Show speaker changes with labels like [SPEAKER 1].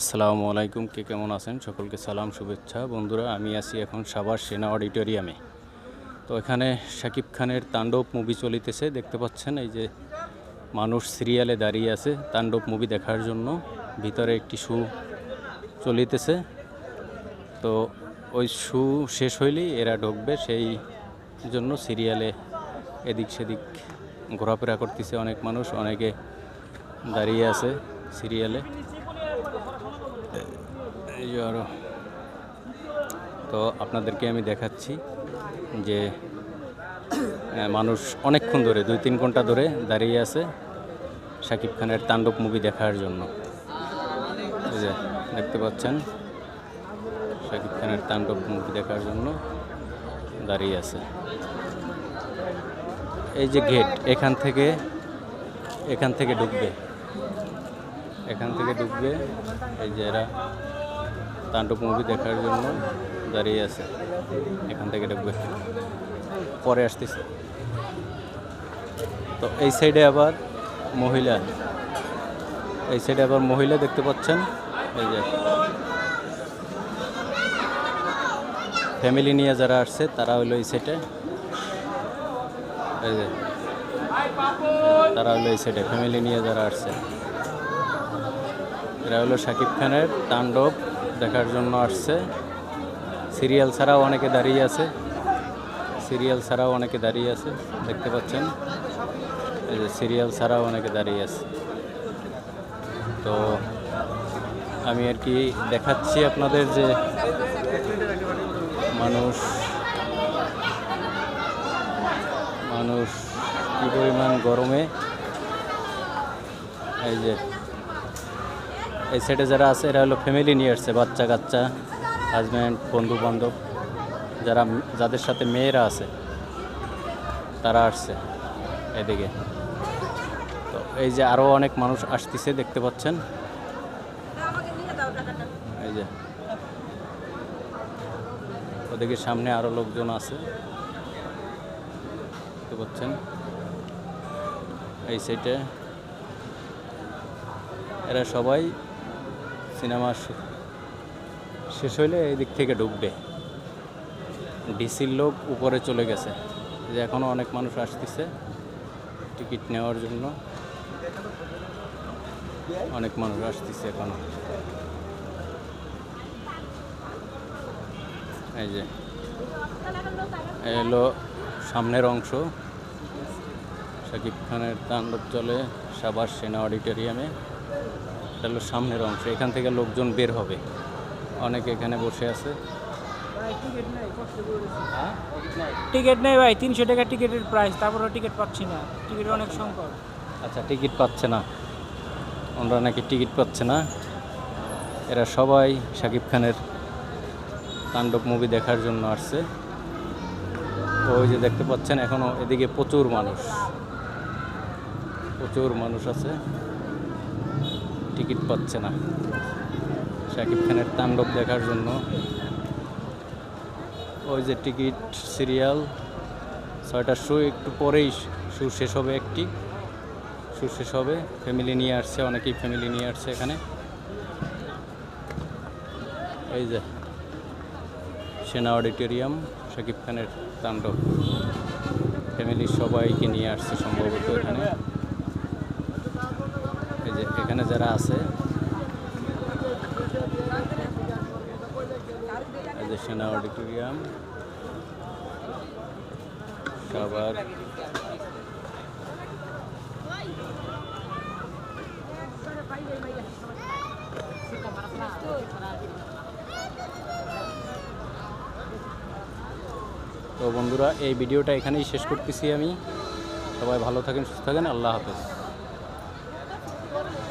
[SPEAKER 1] আসসালামু আলাইকুম, কে কেমন আছেন? সকলকে সালাম, শুভেচ্ছা। বন্ধুরা, আমি আছি এখন সাভার সেনা অডিটোরিয়ামে। তো এখানে শাকিব খানের তাণ্ডব মুভি চলিতেছে, দেখতে পাচ্ছেন এই যে মানুষ সিরিয়ালে দাঁড়িয়ে আছে তাণ্ডব মুভি দেখার জন্য। ভিতরে একটি শু চলিতেছে। তো ওই শু শেষ হইলেই এরা ঢুকবে, সেই জন্য সিরিয়ালে এদিক সেদিক ঘোরাফেরা করতেছে অনেক মানুষ, অনেকে দাঁড়িয়ে আছে সিরিয়ালে। এই যে আরও তো আপনাদেরকে আমি দেখাচ্ছি যে মানুষ অনেকক্ষণ ধরে, দুই তিন ঘণ্টা ধরে দাঁড়িয়ে আছে শাকিব খানের তাণ্ডব মুভি দেখার জন্য। দেখতে পাচ্ছেন? শাকিব খানের তাণ্ডব মুভি দেখার জন্য দাঁড়িয়ে আছে। এই যে গেট, এখান থেকে এখান থেকে ঢুকবে। এখান থেকে ঢুকবে, এই যে এরা তাণ্ডব মুভি দেখার জন্য দাঁড়িয়ে আছে। এখান থেকে ঢুকবে পরে আসতেছে। তো এই সাইডে আবার মহিলা। এই সাইডে আবার মহিলা দেখতে পাচ্ছেন। এই যে ফ্যামিলি নিয়ে যারা আসছে, তারা হইল এই সাইডে এই যে তারা হলো এই সাইডে ফ্যামিলি নিয়ে যারা আসছে। এরা হলো শাকিব খানের তাণ্ডব। দেখার জন্য আসছে। সিরিয়াল ছাড়াও অনেকে দাঁড়িয়ে আছে। সিরিয়াল ছাড়াও অনেকে দাঁড়িয়ে আছে, দেখতে পাচ্ছেন। এই যে সিরিয়াল ছাড়াও অনেকে দাঁড়িয়ে আছে। তো আমি আর কি দেখাচ্ছি আপনাদের যে মানুষ মানুষ কী পরিমাণ গরমে? এই যে এই সাইডে যারা আছে, এরা হলো ফ্যামিলি নিয়ে আসছে, বাচ্চা কাচ্চা হাজব্যান্ড বন্ধু বান্ধব, যারা যাদের সাথে মেয়েরা আছে, তারা আসছে এদিকে। তো এই যে আরও অনেক মানুষ আসতেছে, দেখতে পাচ্ছেন। এই যে। ওদিকে সামনে আরও লোকজন আছে, দেখতে পাচ্ছেন। এই সাইডে এরা সবাই সিনেমা শেষ হইলে এই দিক থেকে ঢুকবে। ডিসির লোক উপরে চলে গেছে। যে এখনও অনেক মানুষ আসতেছে টিকিট নেওয়ার জন্য। অনেক মানুষ আসতেছে এখনও এই যে এলো সামনের অংশ। শাকিব খানের তাণ্ডব চলে সাবার সেনা অডিটোরিয়ামে। এটা হলো সামনের অংশ এখান থেকে লোকজন বের হবে। অনেকে এখানে বসে আছে।
[SPEAKER 2] টিকিট নেই ভাই তিনশো টাকা টিকিটের প্রাইস তারপরেও টিকিট পাচ্ছি না। টিকিট অনেক সংকট।
[SPEAKER 1] আচ্ছা টিকিট পাচ্ছে না। ওনারা নাকি টিকিট পাচ্ছে না। এরা সবাই শাকিব খানের তাণ্ডব মুভি দেখার জন্য আসছে। ওই যে দেখতে পাচ্ছেন এখনও এদিকে প্রচুর মানুষ। প্রচুর মানুষ আছে। টিকিট পাচ্ছে না। শাকিব খানের তাণ্ডব দেখার জন্য। ওই যে টিকিট সিরিয়াল, ছয়টার শো, একটু পরেই শো শেষ হবে একটি। শো শেষ হবে ফ্যামিলি নিয়ে আসছে, অনেকেই ফ্যামিলি নিয়ে আসছে এখানে। এই যে, সেনা অডিটোরিয়াম, শাকিব খানের তাণ্ডব। ফ্যামিলির সবাইকে নিয়ে আসছে সম্ভবত এখানে। এখানে যারা আছে সেনা অডিটোরিয়াম সবার তো বন্ধুরা, এই ভিডিওটা এখানেই শেষ করতেছি আমি। সবাই ভালো থাকেন, সুস্থ থাকেন। আল্লাহ হাফেজ। What is it?